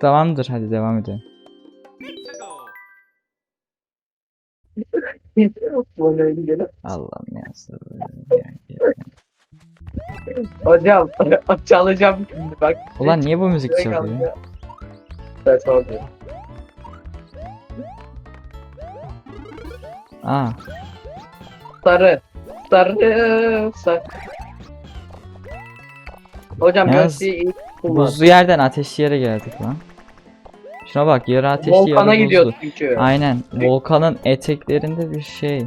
Tamamdır hadi devam edelim. Allah'ım ya. Hocam çalacağım şimdi bak. Ulan niye bu müzik çalıyor? Ben sordu. Aa Sarı. Sarı. Sarı. Hocam Yalnız ilk kullan. buzlu yerden ateşli yere geldik lan. Şuna bak yarı ateşli Volkana yarı gidiyor buzlu. çünkü. Aynen volkanın eteklerinde bir şey.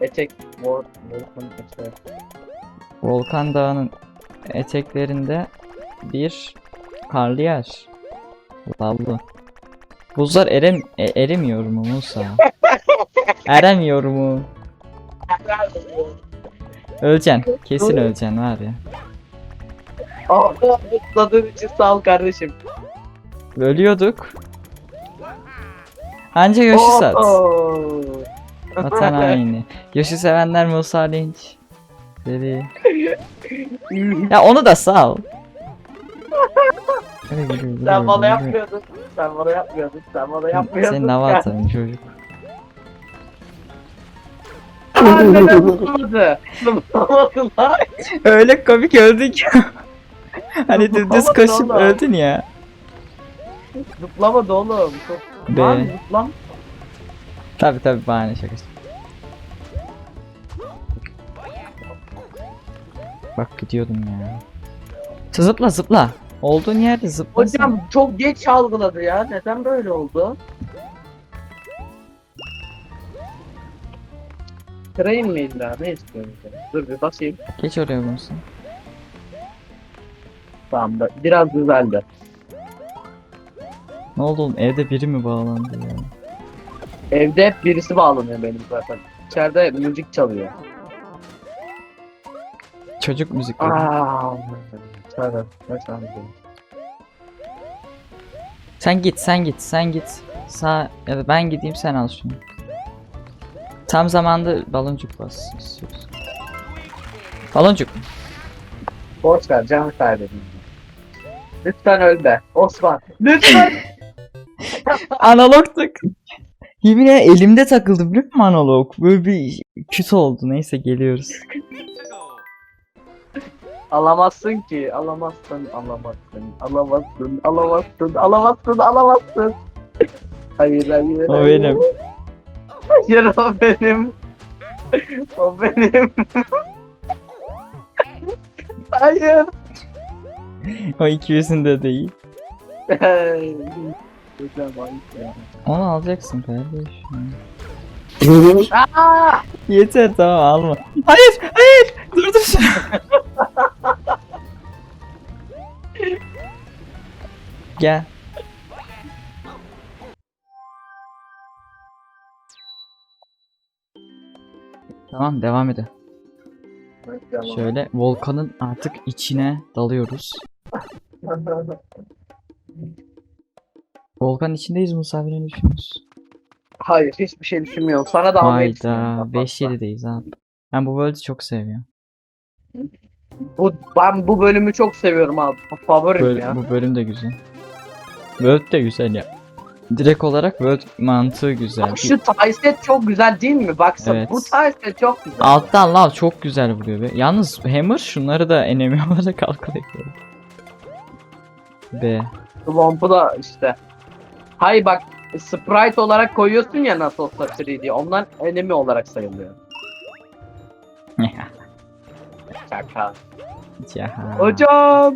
Etek. Vol Volkan etek. Volkan Dağı'nın eteklerinde bir karlı yer. Lavlı. Buzlar erem e- eremiyor mu Musa? Eremiyor mu? Öleceksin. Kesin öleceksin var ya. Aa, için sağ ol kardeşim. Ölüyorduk. Anca Yoshi sat. Vatan haini. Yoshi sevenler Musa Linç. Dedi. Ya onu da sal. Sen bana yapmıyordun. Sen bana yapmıyordun. Sen bana yapmıyordun. Senin hava atarım çocuk. Öyle komik öldük. hani Zıplamadın koşup öldün ya. Zıplamadı oğlum. Çok... Be. Lan zıplam. Tabi tabi bahane şakası. Bak gidiyordum ya. Zıpla zıpla. Olduğun yerde zıpla. Hocam çok geç algıladı ya. Neden böyle oldu? Kırayım mı illa? Ne istiyorsun? sen? Dur bir basayım. Geç oraya bulsun. Tamam da biraz düzeldi. Ne oldu oğlum evde biri mi bağlandı ya? Evde hep birisi bağlanıyor benim zaten. İçeride müzik çalıyor. Çocuk müzikleri. Aaa. Sen git sen git sen git. Sağ ya da ben gideyim sen al şunu. Tam zamanda baloncuk bas istiyoruz. Baloncuk. Boş ver canı kaybedin. Lütfen ölme. Osman. Lütfen. Analogtuk. Yemin ederim elimde takıldı biliyor musun analog? Böyle bir kötü oldu. Neyse geliyoruz. alamazsın ki. Alamazsın. Alamazsın. Alamazsın. Alamazsın. Alamazsın. Alamazsın. Hayır hayır. O hayır. benim. Hayır o benim. O benim. hayır. O ikisinde değil. Onu alacaksın kardeş. Aa! Yeter tamam alma. Hayır hayır. Dur dur. Gel. Tamam devam edelim. Şöyle volkanın artık içine dalıyoruz. Volkanın içindeyiz Musa abi ne düşünüyorsun? Hayır hiçbir şey düşünmüyorum. Sana da almayı düşünüyorum. Hayda 5-7'deyiz abi. Ben bu world'ü çok seviyorum. Bu, ben bu bölümü çok seviyorum abi. Favorim Böl- ya. bu bölüm de güzel. World de güzel ya. Direkt olarak world mantığı güzel. Şu tie-set çok güzel değil mi? Baksana Evet. bu tie-set çok güzel. Alttan lav çok güzel vuruyor be. Yalnız Hammer şunları da enemy olarak kalkula yapıyor. B. Swamp'u da işte. Hayır bak sprite olarak koyuyorsun ya nasıl olsa 3D. Onlar enemy olarak sayılıyor. Şaka. ya. Hocam.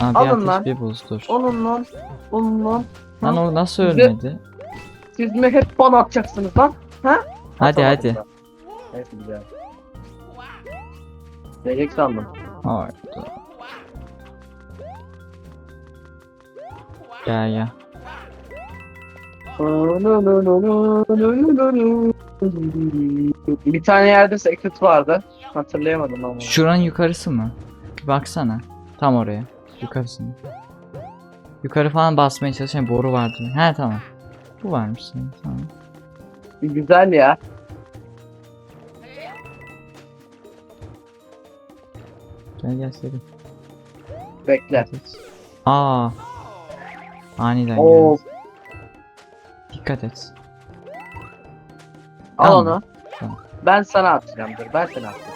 Abi alın lan. bir buzdur. Onun lan. Onun lan. Lan o nasıl Bize- ölmedi? Siz mi hep bana atacaksınız lan? Ha? Hadi Atamadım hadi. da. Neyse güzel. Gelecek sandım. Hayda. Gel gel. Bir tane yerde secret vardı. Hatırlayamadım ama. Şuranın yukarısı mı? Bir baksana. Tam oraya. Yukarısını. Yukarı falan basmaya çalışan boru vardı. He tamam. Bu varmış senin tamam. Güzel ya. Gel gel seri. Bekle. Aa. Aniden Oo, geldi. Dikkat et. al Tamam. onu. Tamam. Ben sana atacağım dur. Ben sana atacağım.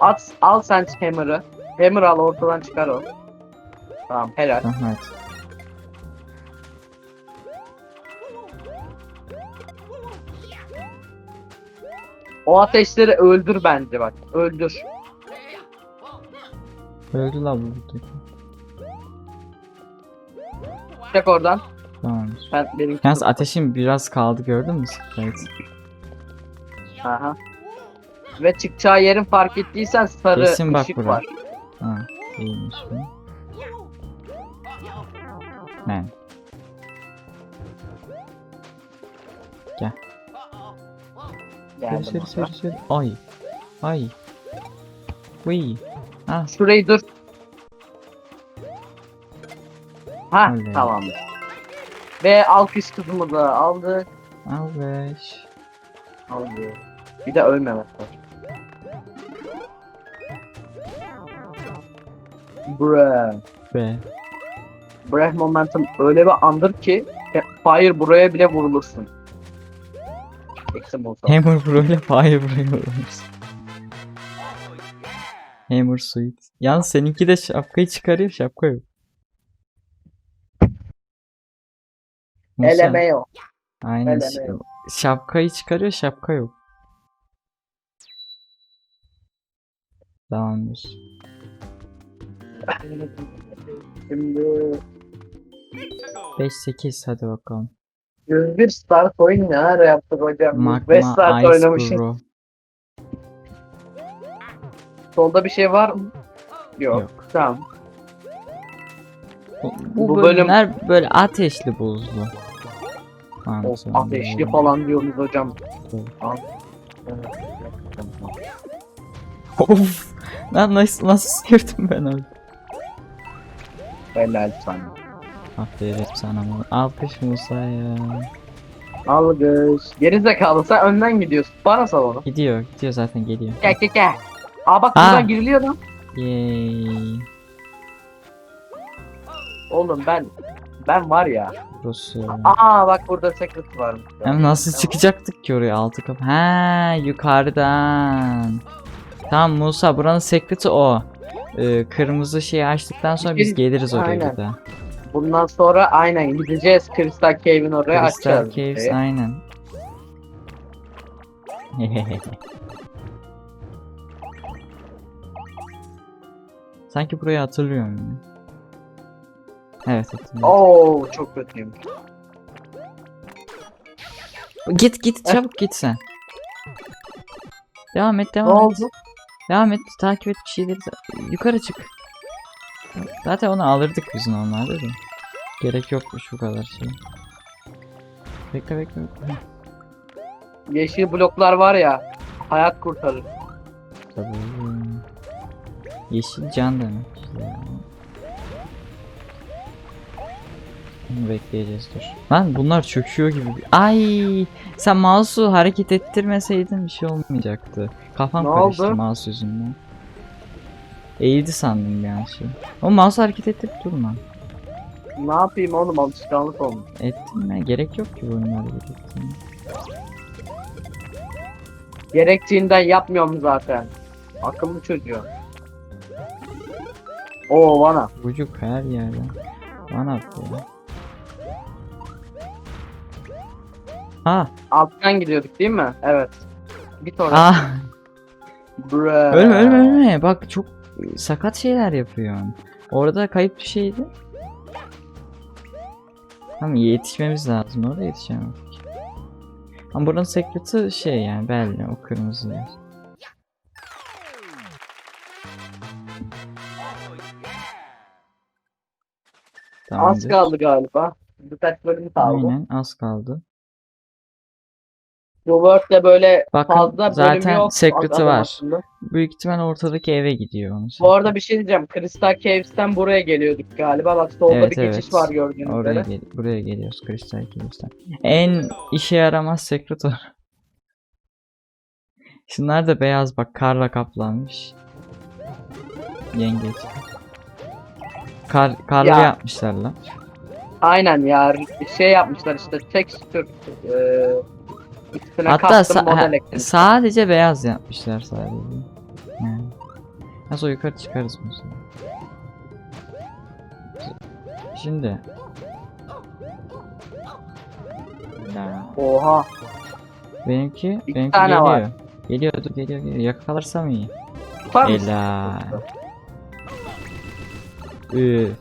At, al sen hammer'ı. Hammer al ortadan çıkar o. Tamam helal. Tamam evet. O ateşleri öldür bence bak. Öldür. Öldü la bu buradaki. Çek oradan. Tamamdır. Ben benim Yalnız ateşim biraz kaldı gördün mü? Evet. Aha. Ve çıkacağı yerin fark ettiysen sarı Kesin bak ışık buraya. var. Ha, iyiymiş bu. Ben. Seri Geldim seri seri seri. Ay. Ay. Uy. Ha. Şurayı dur. Ha Oley. tamamdır. Ve alkış kızımı da aldı. Al beş. Aldı. Bir de ölmemek var. Bre. Be. Breath Momentum öyle bir andır ki Fire buraya bile vurulursun. Eksim olsa. Hammer ile Fire buraya vurmuş. Hammer Suit. Yalnız seninki de şapkayı çıkarıyor şapka yok. Musa, Elemeo. Aynen. eleme yok. Şapkayı çıkarıyor şapka yok. Tamamdır. Şimdi 5-8 hadi bakalım. 101 start oyun ne ara yaptık hocam? 105 Magma saat Ice oynamışız. Pro. Solda bir şey var mı? Yok. Yok. Tamam. Bu, bu, Bu bölüm- bölümler böyle ateşli buzlu. Of, ateşli falan diyorsunuz hocam. Of. Lan nasıl, nasıl girdim ben öyle? Helal sana. Aferin sana mı? Alkış Musa ya. Algış. Geri zekalı sen önden gidiyorsun. Bana sal onu. Gidiyor, gidiyor zaten geliyor. Gel gel gel. Aa bak Aa. buradan giriliyor lan. Yay. Oğlum ben ben var ya. Burası. Aa bak burada secret varmış. ya. Hem nasıl Tamam. çıkacaktık ki oraya altı kapı? Ha yukarıdan. Tamam Musa buranın secret'i o. Ee, kırmızı şeyi açtıktan sonra biz geliriz oraya aynen. bir daha. Bundan sonra aynen gideceğiz Crystal Cave'in oraya Crystal açacağız. Caves Ee, aynen. Sanki burayı hatırlıyorum. ya. Evet hatırlıyorum. Oo çok kötüyüm. Git git çabuk git sen. Devam et Ne devam et. oldu? Devam et takip et bir şeyleri. Yukarı çık. Zaten onu alırdık biz normalde de. Gerek yokmuş bu kadar şey. Bekle bekle bekle. Yeşil bloklar var ya hayat kurtarır. Tabii. Yeşil can demek işte ya. Bunu bekleyeceğiz dur. Lan bunlar çöküyor gibi. Ay, sen mouse'u hareket ettirmeseydin bir şey olmayacaktı. Kafam Ne karıştı oldu? mouse yüzünden. Eğildi sandım bir an şey. O mouse hareket ettirip durma. Ne yapayım oğlum alışkanlık olmuş. Ettin mi? Gerek yok ki bu oyunlarda gerektiğini. Gerektiğinden yapmıyorum zaten. Akıllı çocuğum. Oo bana. Bucuk her yerde. Bana atıyor. Ah, Alttan gidiyorduk değil mi? Evet. Git oraya. ah. Bre. Ölme ölme ölme. Bak çok sakat şeyler yapıyorsun. Orada kayıp bir şeydi. Tamam yetişmemiz lazım. Orada yetişemedik. Ama buranın secret'ı şey yani belli o kırmızı yer. Az Tamamdır. kaldı galiba. Birkaç bölüm kaldı. Aynen az kaldı. Bu World'de böyle Bakın, fazla zaten yok. secret'ı var. aslında. Büyük ihtimal ortadaki eve gidiyor onu. Bu arada bir şey diyeceğim. Crystal Caves'ten buraya geliyorduk galiba. Bak solda Evet, bir geçiş evet. var gördüğünüz Oraya üzere. gel buraya geliyoruz Crystal Caves'ten. En işe yaramaz secret o. Şunlar da beyaz bak karla kaplanmış. Yengeç. Kar, karlı Ya. yapmışlar lan. Aynen ya şey yapmışlar işte texture e, üstüne Hatta sa- model ha, eklemişler. sadece beyaz yapmışlar sadece. Yani. Nasıl yukarı çıkarız mesela. Şimdi. Ya, Oha. benimki, İki benimki tane geliyor. var. Geliyor, dur, geliyor, geliyor. Yakalarsam iyi. Tutar mısın? Helal. Üf.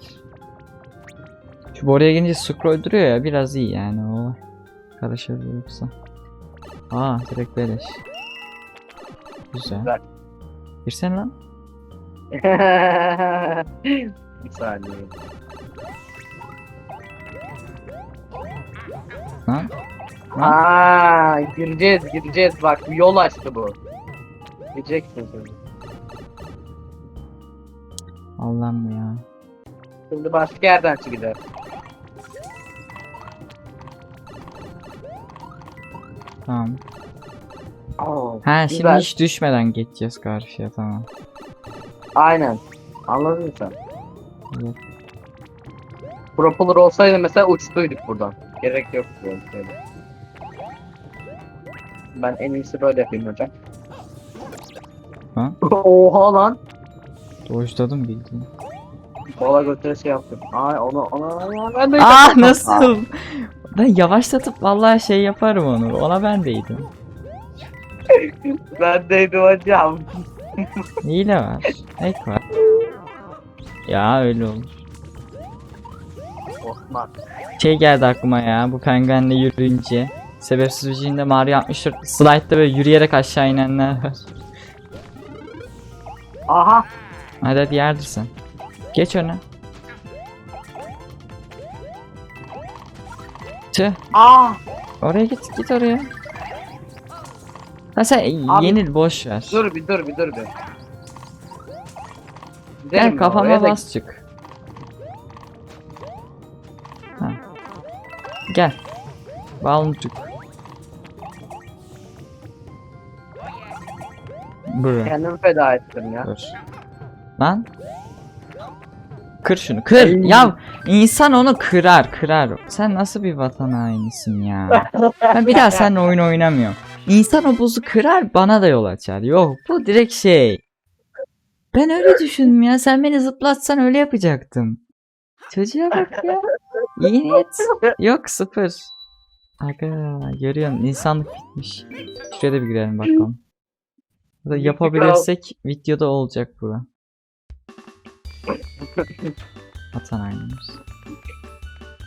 Şu oraya gelince scroll duruyor ya biraz iyi yani o. Karışır yoksa. Aa direkt beleş. Güzel. Güzel. Girsene lan. Bir saniye. Lan. Lan. Aa, gireceğiz gireceğiz bak yol açtı bu. Gireceksin şimdi. Allah'ım ya. Şimdi başka yerden çıkacağız. Tamam. Oo, Ha şimdi güzel. hiç düşmeden geçeceğiz karşıya tamam. Aynen. Anladın mı sen? Evet. Propeller olsaydı mesela uçtuyduk buradan. Gerek yok böyle şeyler. Ben en iyisi böyle yapayım hocam. Ha? Oha lan. Doğuşladım bildiğin. Bala götüre şey yaptım. Ay onu ona ben de Aa nasıl? Ben yavaşlatıp vallahi şey yaparım onu. Ona ben deydim. Ben deydim hocam. Hile var. Ek var. Ya öyle olur. Osman. Şey geldi aklıma ya bu penguenle yürüyünce. Sebepsiz şekilde Mario 64 slide'da böyle yürüyerek aşağı inenler var. Aha. Hadi hadi yerdir sen. Geç öne. Tüh. Ah. Oraya git git oraya. Ha sen Abi- yenil boş ver. Dur bir dur bir dur bir. Gidelim Gel kafama oraya da- bas çık. Ha. Gel. Balmcuk. Buraya. Kendimi feda ettim ya. Dur. Lan. Kır şunu. Kır. Ya insan onu kırar, kırar. Sen nasıl bir vatan hainisin ya? Ben bir daha seninle oyun oynamıyorum. İnsan o buzu kırar, bana da yol açar. Yok, bu direkt şey. Ben öyle düşündüm ya. Sen beni zıplatsan öyle yapacaktım. Çocuğa bak ya. İyi niyet. Yok sıfır. Aga görüyorsun insanlık bitmiş. Şuraya da bir girelim bakalım. Da yapabilirsek videoda olacak bu. Atan aynımız.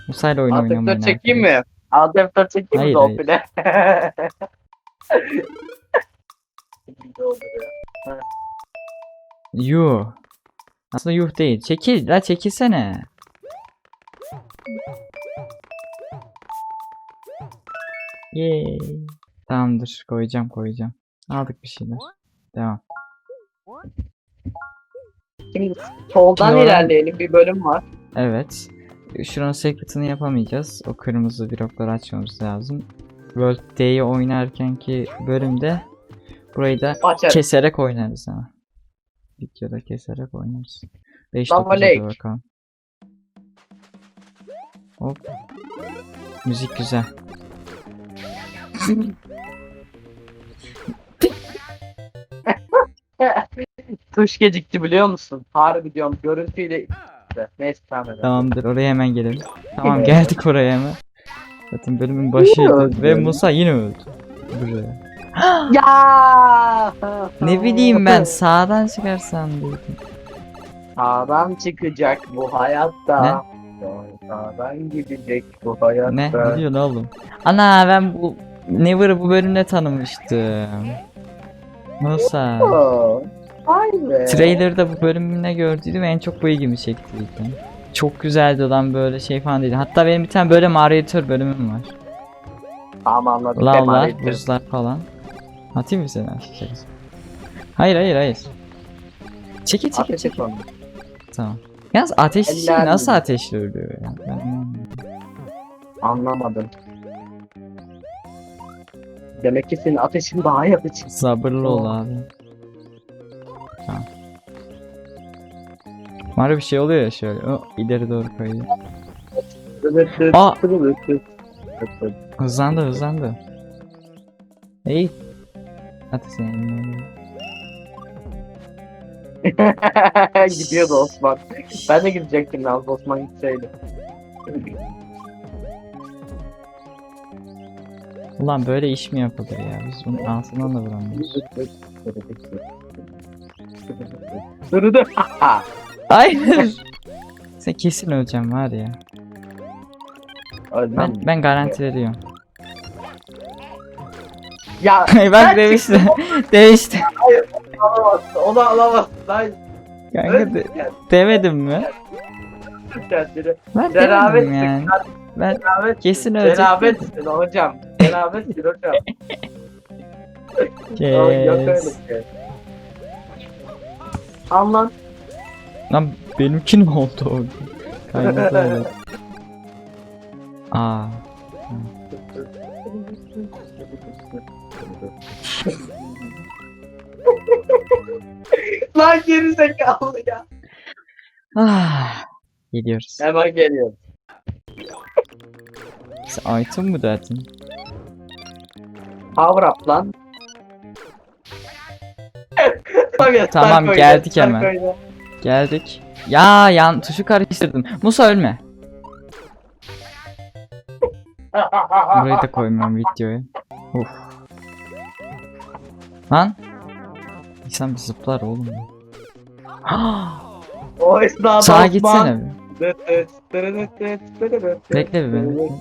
Musa'yla oyun oynamayın. F4 çekeyim mi? F4 çekeyim mi Hayır, Dolphin'e? Yuh. Aslında yuh değil. Çekil la çekilsene. Yay. Tamamdır koyacağım koyacağım. Aldık bir şeyler. Devam. Şimdi soldan oradan- ilerleyelim bir bölüm var. Evet. Şuranın secret'ını yapamayacağız. O kırmızı blokları açmamız lazım. World Day'i oynarkenki bölümde burayı da Açarız. keserek oynarız ama. Videoda keserek oynarız. 5 Lava 9'a da Lake. bakalım. Hop. Müzik güzel. Tuş gecikti biliyor musun? Harbi diyorum görüntüyle. Neyse tamam edelim. Tamamdır oraya hemen gelelim. Tamam geldik oraya hemen. Zaten bölümün başıydı öldü. ve Musa yine öldü. Buraya. Ya! Ne bileyim ben sağdan çıkar sandıydım. Sağdan çıkacak bu hayatta. Sağdan gidecek bu hayatta. Ne? Ne diyorsun oğlum? Ana ben bu Never'ı bu bölümde tanımıştım. Musa. Oo, Vay be. Trailer'da bu bölümünde gördüydüm en çok bu ilgimi çektiydi. Çok güzeldi lan böyle şey falan değil. Hatta benim bir tane böyle Mario bölümüm var. Tamam anladım. Lavlar, buzlar falan. Atayım mı seni? Hayır hayır hayır. Çekil çekil Ateş çekil. Tamam. Yalnız ateşli şey nasıl mi? ateşli ölüyor ya? Ben anlamıyorum. Anlamadım. Demek ki senin ateşin daha yakıcı. Sabırlı ol abi. Tamam. Mario bir şey oluyor ya şöyle. O ileri doğru kayıyor. Aa! Hızlandı hızlandı. İyi. Hadi senin. Gidiyordu Osman. Ben de gidecektim yalnız Osman gitseydi. Ulan böyle iş mi yapılır ya? Biz bunun altından da vuramıyoruz. Dırıdı. Hayır. Sen kesin öleceğim var ya. Ben, ben garanti veriyorum. Ya Bak demişti. demişti. alamazsın. Onu alamazsın. Lan. Kanka de- demedim mi? Kendini. Ben demedim yani. Ben kesin ölecek. Cenabetsin hocam. Cenabetsin hocam. Yok yok öyle şey. Anlan. Lan benimki ne oldu orada? Kaynadı öyle. Aa. Lan geri zekalı ya. Ah. Gidiyoruz. Hemen geliyorum. Sen item mı derdin? Power up lan. Tabii, Tamam, Starcoin'e, geldik hemen. Starcoin'e. Geldik. Ya yan tuşu karıştırdım. Musa ölme. Burayı da koymam videoya. Uf. Lan. İnsan bir zıplar oğlum. o esnada Sağa gitsene bir. Bekle bir beni.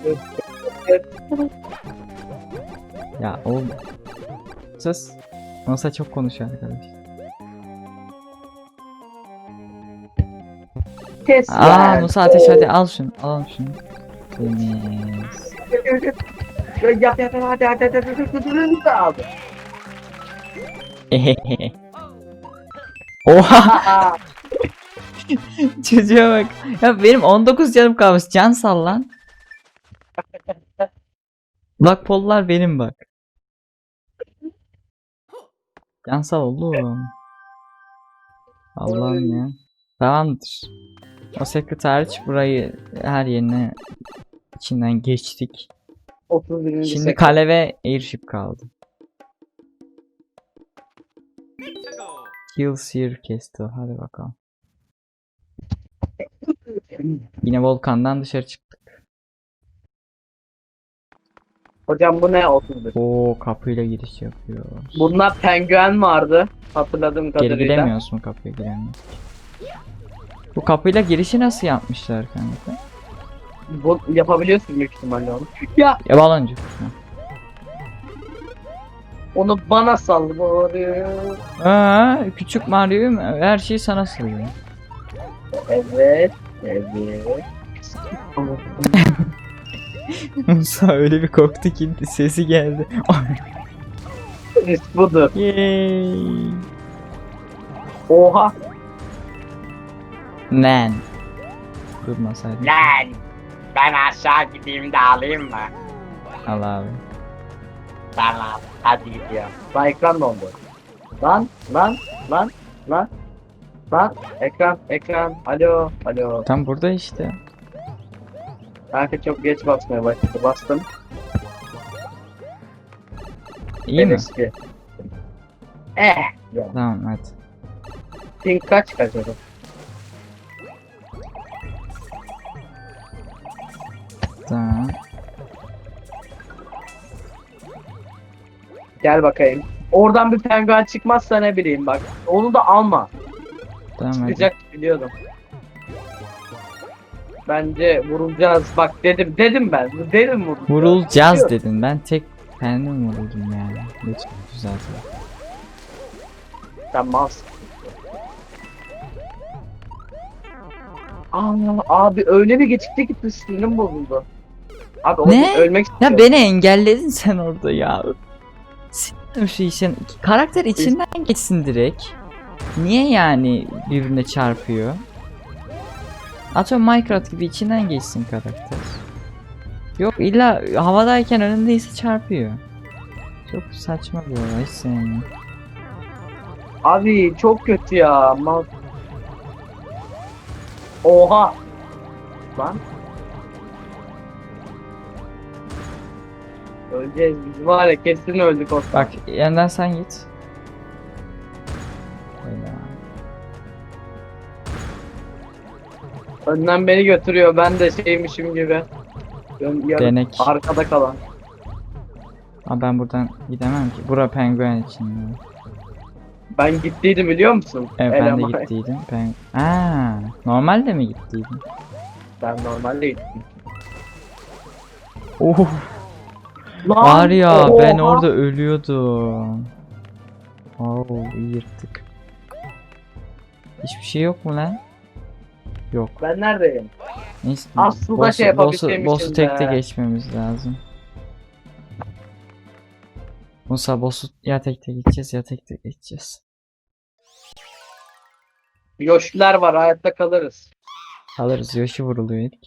Ya oğlum. Sus. Musa çok konuşuyor arkadaş. Kes Aa. Musa ateş hadi al şunu. Al şunu. Temiz. Yap yap yap hadi hadi hadi hadi hadi hadi abi. Oha çocuğa bak. Ya benim 19 canım kalmış. Can sal lan. Bak pollar benim bak. Can sal oğlum. Allah'ım ya. Tamamdır. O sekreter burayı her yerine içinden geçtik. 31. Şimdi sekon. kale ve airship kaldı. Kill Seer Castle. Hadi bakalım. Yine volkandan dışarı çıktık. Hocam bu ne 31? Oo kapıyla giriş yapıyor. Bunda penguen vardı. Hatırladığım Geri kadarıyla. gidemiyoruz mu kapıya giremiyoruz. Bu kapıyla girişi nasıl yapmışlar kanka? Bu yapabiliyorsun büyük ihtimalle onu. Ya Ya baloncu. Onu bana sal bari. Aa, küçük Mario'yu mu? Her şeyi sana sığıyor. Evet. Evet. Musa öyle bir korktu ki sesi geldi. Risk budur. Yay. Oha. Man. Durmasaydı. Lan. Ben aşağı gideyim de alayım mı? Allah abi. Tamam. Hadi gidiyorum. Lan ekran dondu. Lan lan lan lan. Lan ekran ekran. Alo alo. Tam burada işte. Kanka çok geç basmaya başladı. Bastım. İyi mi? Eski. Eh. Tamam hadi. Ping kaç kaç acaba? Gel bakayım. Oradan bir penguen çıkmazsa ne bileyim bak. Onu da alma. Tamam hadi. Çıkacak biliyordum. Bence vurulacağız. Bak dedim dedim ben. Dedim vurulacağız. Vurulacağız Yok. dedin. Ben tek kendim vuruldum yani. Lütfen düzelt. Sen. Aa, abi öyle bir geçikti ki sinirim bozuldu. Abi Ne? ölmek istiyorum. Ya beni engelledin sen orada ya. İşin. Karakter içinden geçsin direkt. Niye yani birbirine çarpıyor? Atıyorum Minecraft gibi içinden geçsin karakter. Yok illa havadayken önündeyse çarpıyor. Çok saçma bir olay hiç sevmiyorum. Abi çok kötü ya. Mal. Oha. Lan. Öleceğiz biz var ya kesin öldük Osman. Bak yandan sen git. Öyle. Önden beni götürüyor ben de şeymişim gibi. Yarı- Denek. arkada kalan. Aa, ben buradan gidemem ki. Bura penguen için. ya. Ben gittiydim biliyor musun? Evet ben de Eleman. gittiydim. Ben... Aa, normalde mi gittiydin? Ben normalde gittim. Oh, Lan, var ya ben oha. orada ölüyordum. Oo iyi yırttık. Hiçbir şey yok mu lan? Yok. Ben neredeyim? Neyse. Aslında boss'u- şey boss'u- yapabilseymişim boss'u tek tek geçmemiz lazım. Musa boss'u ya tek tek geçeceğiz ya tek tek geçeceğiz. Yoşlar var hayatta kalırız. Alırız Yoshi vuruluyor ilk.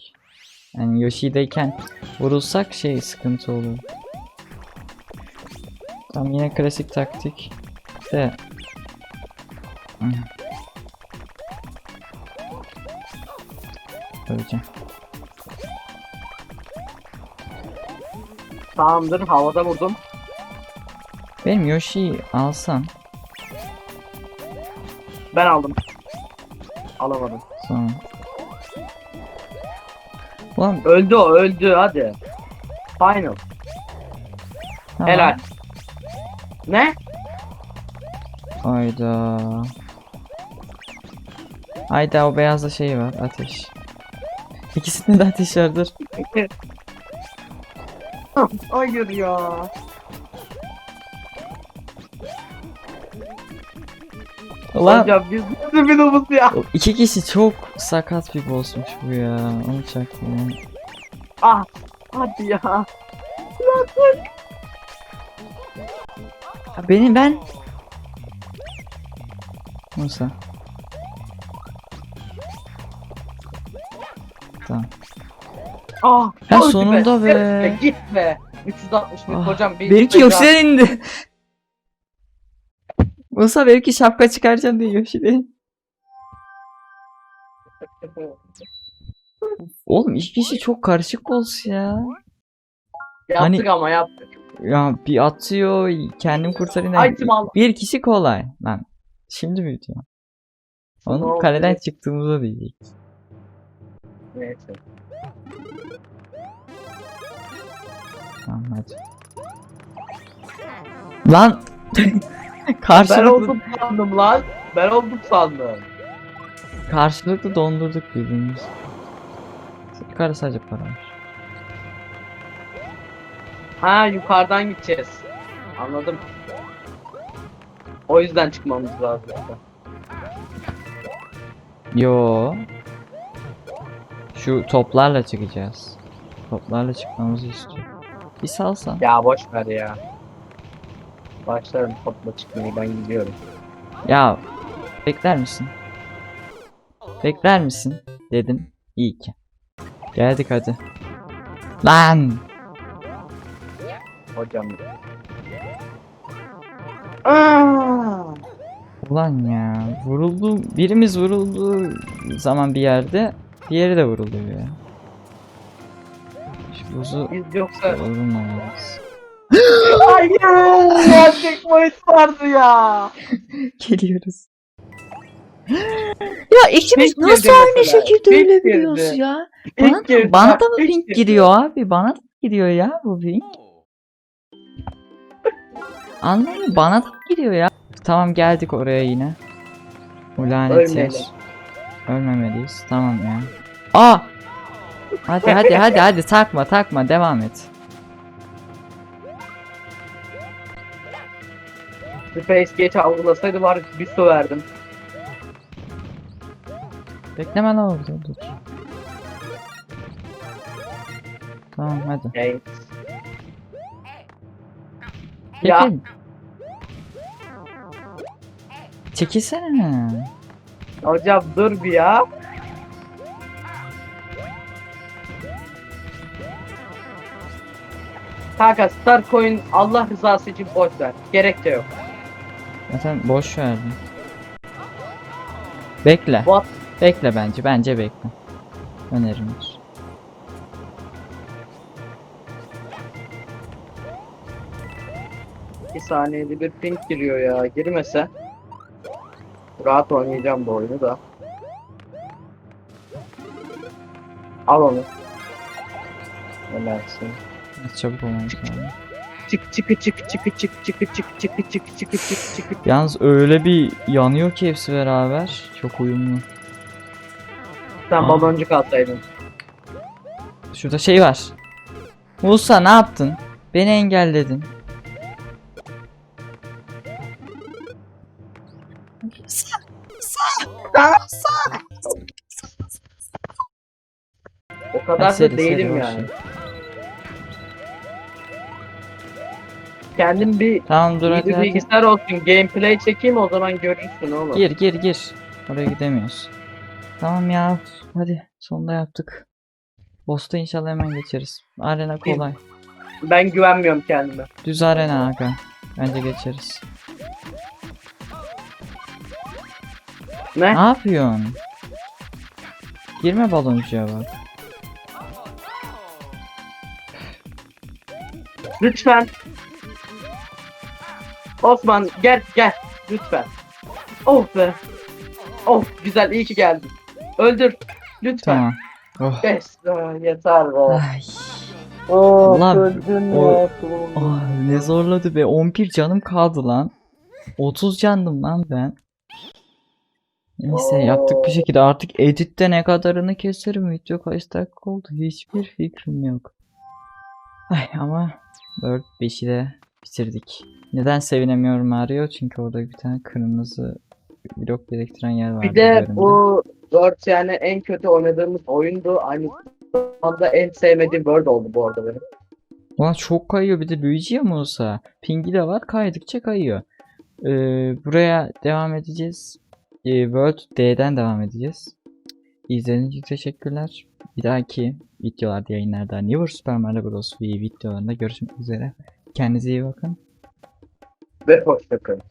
Yani Yoshi'deyken vurulsak şey sıkıntı olur. Tam yine klasik taktik de. Öleceğim. Tamamdır havada vurdum. Benim Yoshi'yi alsam Ben aldım. Alamadım. sonra. Ulan Öldü o öldü hadi. Final. tamam. Helal. Ne? Hayda. Hayda o beyazda şey var ateş. İkisinde de ateş vardır. Hayır ya. Ulan Hocam biz nasıl bir domuz ya? iki kişi çok sakat bir bossmuş bu ya. Onu çaktım. Ah. Hadi ya. Benim ben Musa. Tamam. Ah. Ha, öldü sonunda be. Gitme, Gitme. 360 bin Ah, hocam. bir- Benimki Yoshi'den indi. Musa benimki şapka çıkaracağım diye Yoshi'den. Oğlum iki kişi çok karışık boss ya. Yaptık Hani- ama yaptık. Ya bir atıyor kendim kurtarayım. Al. Bir kişi kolay. Lan şimdi? Ne Onun oldu? kaleden çıktığımızda diyecek. Tamam hadi. Lan Ben karşılıklı oldum sandım lan. Ben oldum sandım. karşılıklı dondurduk birbirimizi. Yukarı sadece para var. Ha yukarıdan gideceğiz. Anladım. O yüzden çıkmamız lazım. Yo. Şu toplarla çıkacağız. Toplarla çıkmamızı istiyor. Bir salsan. Ya boş ver ya. Başlarım topla çıkmayı ben gidiyorum. Ya bekler misin? Bekler misin? Dedim. İyi ki. Geldik hadi. Lan! Hocam. Aa! Ulan ya vuruldu. Birimiz vuruldu zaman bir yerde. Diğeri de vuruluyor ya. Şu buzu Biz yoksa... vurulmamalıyız. Hayır! Ya çekmeyiz vardı ya. Geliyoruz. ya ikimiz Pink nasıl aynı mesela, şekilde pink ölebiliyoruz girdi. ya? Bana, İlk girdi, bana da mı pink girdi. giriyor abi? Bana da giriyor ya bu pink. Anladın Bana da giriyor ya. Tamam geldik oraya yine. Bu lanet yer. Ölmemeliyiz. Tamam ya. Aa! Hadi hadi hadi hadi takma takma devam et. Space geç algılasaydı var bir su verdim. Bekleme lan orada dur. Tamam hadi. Hey. Ya. Çekil. Çekilsene. Hocam dur bir ya. Kanka Starcoin Allah rızası için boş ver. Gerek de yok. Zaten boş verdim. Bekle. What? Bekle bence. Bence bekle. Önerimdir. Bir saniyede bir ping giriyor ya. Girmese. Rahat oynayacağım bu oyunu da. Al onu. Ömersin. Çabuk olmamız lazım. Çık çık çık çık çık çık çık çık çık çık çık çık çık. Yalnız öyle bir yanıyor ki hepsi beraber. Çok uyumlu. Sen Aa. baloncuk alsaydın. Şurada şey var. Musa ne yaptın? Beni engelledin. O kadar Hadi seri, da değilim seri, yani. Kendim bir Tamam dur hadi hadi. bilgisayar olsun. Gameplay çekeyim o zaman görürsün oğlum. Gir gir gir. Oraya gidemiyoruz. Tamam ya. Hadi sonunda yaptık. Boss'ta inşallah hemen geçeriz. Arena kolay. Ben güvenmiyorum kendime. Düz arena aga. Bence geçeriz. Ne? Ne yapıyorsun? Girme baloncuya bak. Lütfen. Osman gel gel. Lütfen. Oh be. Oh güzel iyi ki geldin. Öldür. Lütfen. Tamam. Oh. Yes, ah, yeter be. Ay. Oh, öldün o- ya. kulum. Ah, ne zorladı be. 11 canım kaldı lan. 30 candım lan ben. Neyse yaptık bir şekilde. Artık editte ne kadarını keserim. Video kaç dakika oldu? Hiçbir fikrim yok. Ay ama 4 5'i de bitirdik. Neden sevinemiyorum Mario? Çünkü orada bir tane kırmızı blok gerektiren yer vardı. Bir de bu Word yani en kötü oynadığımız oyundu. Aynı zamanda en sevmediğim Word oldu bu arada benim. Ulan çok kayıyor bir de Luigi ya Musa. Pingi de var kaydıkça kayıyor. Ee, buraya devam edeceğiz. Ee, World D'den devam edeceğiz. İzlediğiniz için teşekkürler. Bir dahaki videolarda yayınlarda Never Super Mario Bros. Wii videolarında görüşmek üzere. Kendinize iyi bakın. Ve hoşçakalın.